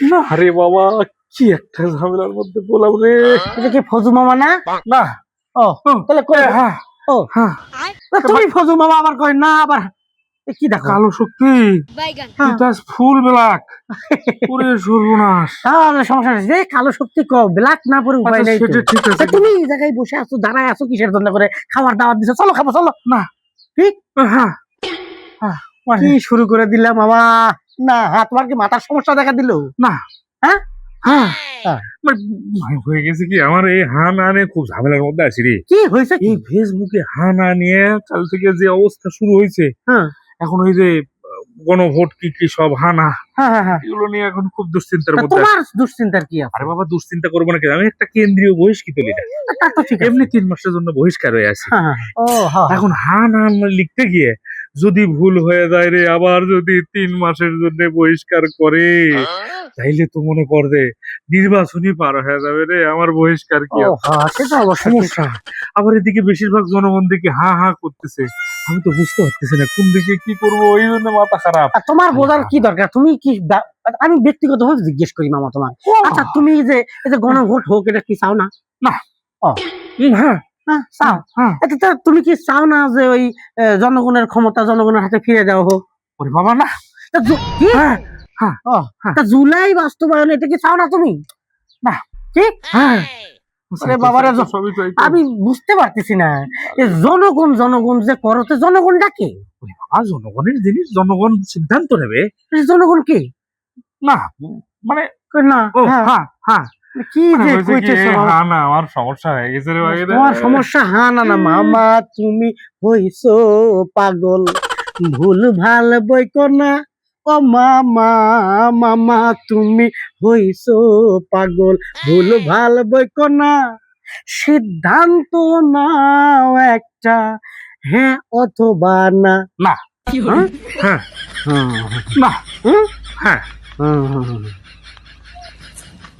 না রে বাবা কি একটা ঝামেলার মধ্যে বললাম রে। এটা কি ফজু মামা না? না। ও তাহলে কই? হ্যাঁ ও। হ্যাঁ তুমি ফজু মামা আবার কই? না আবার কি দেখো? কালো শক্তি। বাইগান। Full black. পুরে সর্বনাশ। তাহলে সমস্যা কালো শক্তি কো ব্ল্যাক না পরে উপায় আচ্ছা, নেই সেটা ঠিক আছে। তুমি এই জায়গায় বসে আছো দাঁড়ায় আছো কিসের জন্য করে? খাবার দাওয়াত দিছো। চলো খাব চলো। না। কি? হ্যাঁ কি শুরু করে দিলাম মামা? না হ্যাঁ তোমার কি মাথার সমস্যা দেখা দিল? না। হ্যাঁ? হ্যাঁ। হ্যাঁ। হয়ে গেছে কি? আমার এই হা না নিয়ে খুব ঝামেলার মধ্যে আছি রে। কি হয়েছে কি? এই ফেসবুকে হা না নিয়ে কাল থেকে যে অবস্থা শুরু হয়েছে হ্যাঁ। এখন ওই যে গণভোট কি কি সব হানা হ্যাঁ হ্যাঁ এগুলো নিয়ে এখন খুব দুশ্চিন্তার মধ্যে তোমার দুশ্চিন্তার কি আরে বাবা দুশ্চিন্তা করব না কেন? আমি একটা কেন্দ্রীয় বহিষ্কৃত লিডার। ঠিক এমনি তিন মাসের জন্য বহিষ্কার হয়ে আছি। এখন হা না লিখতে গিয়ে যদি ভুল হয়ে যায় রে আবার যদি তিন মাসের জন্য বহিষ্কার করে। তাইলে তো মনে কর যে নির্বাচনই পার হয়ে যাবে রে আমার বহিষ্কার কি। সমস্যা। আবার এদিকে বেশিরভাগ জনগণ দিকে হা হা করতেছে। আমি তো বুঝতে পারতেছি না কোন দিকে কি করব ওই জন্য মাথা খারাপ। তোমার বোঝার কি দরকার? তুমি কি আমি ব্যক্তিগত ভাবে জিজ্ঞেস করি মামা তোমার আচ্ছা তুমি যে এই যে গণভোট হোক এটা কি চাও না? হ্যাঁ হ্যাঁ। চাও। হ্যাঁ এটা তুমি কি চাও না যে ওই জনগণের ক্ষমতা জনগণের হাতে ফিরে দেওয়া হোক? ওরে বাবা না। কি? হ্যাঁ ও, হ্যাঁ। তা জুলাই বাস্তবায়ন এটা কি চাও না তুমি? না। কি? হ্যাঁ। আমি বুঝতে পারতেছি না। জনগণ জনগণ যে করতে জনগণ ডাকে জনগণের জিনিস জনগণ সিদ্ধান্ত নেবে। জনগণ কে? না মানে না হ্যাঁ, হ্যাঁ হ্যাঁ। কি মানে যে কইতেছো? হ্যাঁ না আমার সমস্যা হয়ে গেছে রে বাগেরে। তোমার সমস্যা? হা না না মামা তুমি হইছো পাগল। ভুল ভালো বইক না। ও মামা মামা তুমি হইছো পাগল। ভুল ভালো বইক না। সিদ্ধান্ত নাও একটা হ্যাঁ অথবা না। না। হ্যাঁ? হ্যাঁ হুম, না। হ্যাঁ। হুম।